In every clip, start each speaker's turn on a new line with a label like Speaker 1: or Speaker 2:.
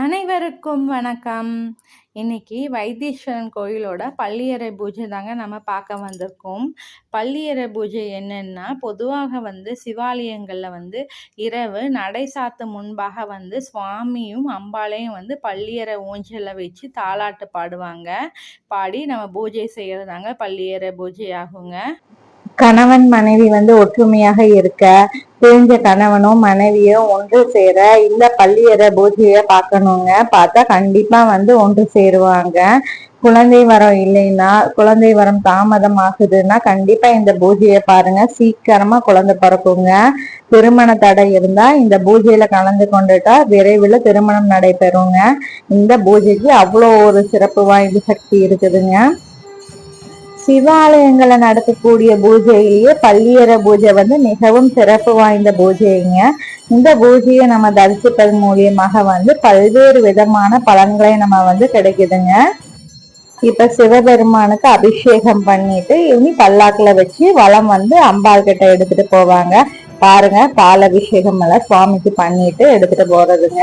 Speaker 1: அனைவருக்கும் வணக்கம். இன்னைக்கு வைத்தீஸ்வரன் கோயிலோட பள்ளியறை பூஜை தாங்க நம்ம பார்க்க வந்திருக்கோம். பள்ளியறை பூஜை என்னென்னா பொதுவாக வந்து சிவாலயங்களில் வந்து இரவு நடை சாத்து முன்பாக வந்து சுவாமியும் அம்பாலையும் வந்து பள்ளியறை ஊஞ்சலில் வச்சு தாளாட்டு பாடுவாங்க. பாடி நம்ம பூஜை செய்கிறதாங்க பள்ளியறை பூஜை ஆகுங்க.
Speaker 2: கணவன் மனைவி வந்து ஒற்றுமையாக இருக்க தெரிஞ்ச கணவனும் மனைவியும் ஒன்று சேர இல்ல பள்ளியற பூஜைய பார்க்கணுங்க. பார்த்தா கண்டிப்பா வந்து ஒன்று சேருவாங்க. குழந்தை வரம் இல்லைன்னா குழந்தை வரம் தாமதம் ஆகுதுன்னா கண்டிப்பா இந்த பூஜையை பாருங்க. சீக்கிரமா குழந்தை பிறக்குங்க. திருமண தடை இருந்தா இந்த பூஜையில கலந்து கொண்டுட்டா விரைவில் திருமணம் நடைபெறுங்க. இந்த பூஜைக்கு அவ்வளோ ஒரு சிறப்பு வாய்ந்த சக்தி இருக்குதுங்க. சிவாலயங்களை நடத்தக்கூடிய பூஜையிலேயே பள்ளியற பூஜை வந்து மிகவும் சிறப்பு வாய்ந்த பூஜைங்க. இந்த பூஜையை நம்ம தரிசிப்பதன் மூலியமாக வந்து பல்வேறு விதமான பலன்களை நம்ம வந்து கிடைக்குதுங்க. இப்ப சிவபெருமானுக்கு அபிஷேகம் பண்ணிட்டு இனி பல்லாக்குல வச்சு வளம் வந்து அம்பாள் கிட்ட எடுத்துட்டு போவாங்க. பாருங்க பால் அபிஷேகம் எல்லாம் சுவாமிக்கு பண்ணிட்டு எடுத்துட்டு போறதுங்க.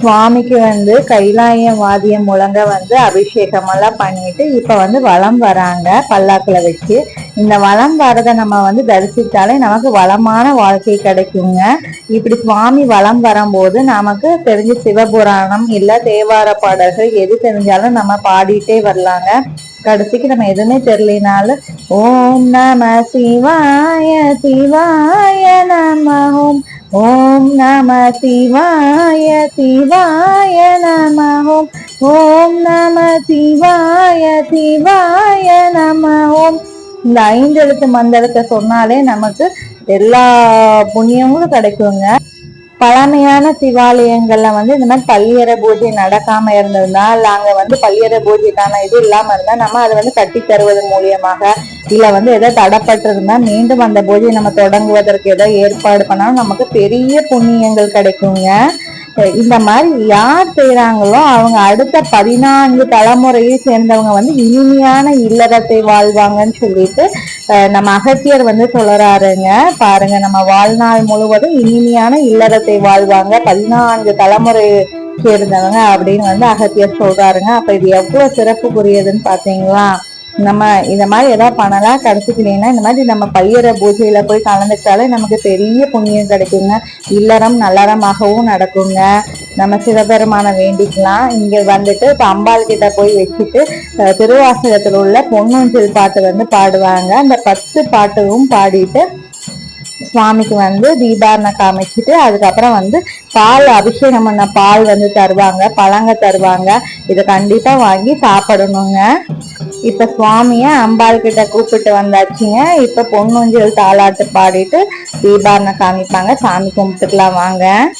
Speaker 2: சுவாமிக்கு வந்து கைலாயம் வாதியம் முழங்க வந்து அபிஷேகம் எல்லாம் பண்ணிட்டு இப்ப வந்து வளம் வராங்க பல்லாக்குல வச்சு. இந்த வளம் வரதை நம்ம வந்து தரிசித்தாலே நமக்கு வளமான வாழ்க்கை கிடைக்குங்க. இப்படி சுவாமி வளம் வரும்போது நமக்கு தெரிஞ்ச சிவபுராணம் இல்ல தேவார பாடல்கள் எது தெரிஞ்சாலும் நம்ம பாடிட்டே வரலாங்க. கடைசிக்கு நம்ம எதுவுமே தெரியலனாலும் ஓம் நம சிவாய சிவாய நம ஓம் ஓம் நம சிவாய சிவாய நம ஓம். ஓம் நம சிவாய சிவாய நம ஓம். இந்த ஐந்து எழுத்து மந்திரத்தை சொன்னாலே நமக்கு எல்லா புண்ணியங்களும் கிடைக்குங்க. பழமையான சிவாலயங்கள்ல வந்து இந்த மாதிரி பள்ளியற பூஜை நடக்காம இருந்ததுன்னா இல்ல அங்க வந்து பள்ளியற பூஜைக்கான இது இல்லாம இருந்தா நம்ம அதை வந்து கட்டி தருவதன் மூலியமாக இல்ல வந்து ஏதோ தடப்பட்டிருந்தா மீண்டும் அந்த பூஜை நம்ம தொடங்குவதற்கு ஏதோ ஏற்பாடு பண்ணாலும் நமக்கு பெரிய புண்ணியங்கள் கிடைக்குங்க. இந்த மாதிரி யார் செய்யறாங்களோ அவங்க அடுத்த பதினான்கு தலைமுறையை சேர்ந்தவங்க வந்து இனிமையான இல்லறத்தை வாழ்வாங்கன்னு சொல்லிட்டு நம்ம அகத்தியர் வந்து சொல்றாருங்க. பாருங்க நம்ம வாழ்நாள் முழுவதும் இனிமையான இல்லறத்தை வாழ்வாங்க. பதினான்கு தலைமுறை சேர்ந்தவங்க அப்படின்னு வந்து அகத்தியர் சொல்றாருங்க. அப்ப இது எவ்வளவு சிறப்புக்குரியதுன்னு பாத்தீங்களா நம்ம இந்த மாதிரி ஏதாவது பண்ணலாம் கிடைச்சிக்கலைன்னா இந்த மாதிரி நம்ம பையற பூஜையில் போய் கலந்துக்கிட்டாலே நமக்கு பெரிய புண்ணியம் கிடைக்குங்க. இல்லறம் நல்லறமாகவும் நடக்குங்க. நம்ம சிவபெருமான வேண்டிக்கலாம். இங்கே வந்துட்டு இப்போ அம்பாள் கிட்ட போய் வச்சுட்டு திருவாசகத்தில் உள்ள பொன்னொஞ்சில் பாட்டு வந்து பாடுவாங்க. அந்த பத்து பாட்டும் பாடிட்டு சுவாமிக்கு வந்து தீபாரணை காமிச்சிட்டு அதுக்கப்புறம் வந்து பால் அபிஷேகம் பண்ண பால் வந்து தருவாங்க பழங்க தருவாங்க. இதை கண்டிப்பாக வாங்கி சாப்பிடணுங்க. இப்ப சுவாமிய அம்பாள் கிட்ட கூப்பிட்டு வந்தாச்சுங்க. இப்ப பொன்னூஞ்சல் தாளாட்டு பாடிட்டு தீபாரணை காமிப்பாங்க. சாமி கும்பிட்டுக்கலாம் வாங்க.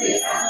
Speaker 1: Yeah.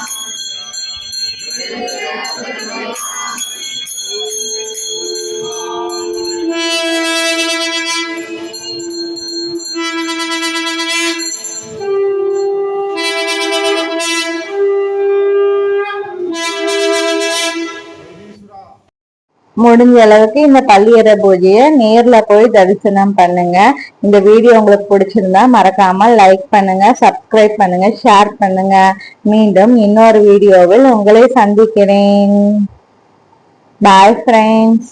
Speaker 2: முடிஞ்ச அளவுக்கு இந்த பள்ளியற பூஜையை நேர்ல போய் தரிசனம் பண்ணுங்க. இந்த வீடியோ உங்களுக்கு பிடிச்சிருந்தா மறக்காம லைக் பண்ணுங்க சப்ஸ்கிரைப் பண்ணுங்க ஷேர் பண்ணுங்க. மீண்டும் இன்னொரு வீடியோவில் உங்களை சந்திக்கிறேன். Bye friends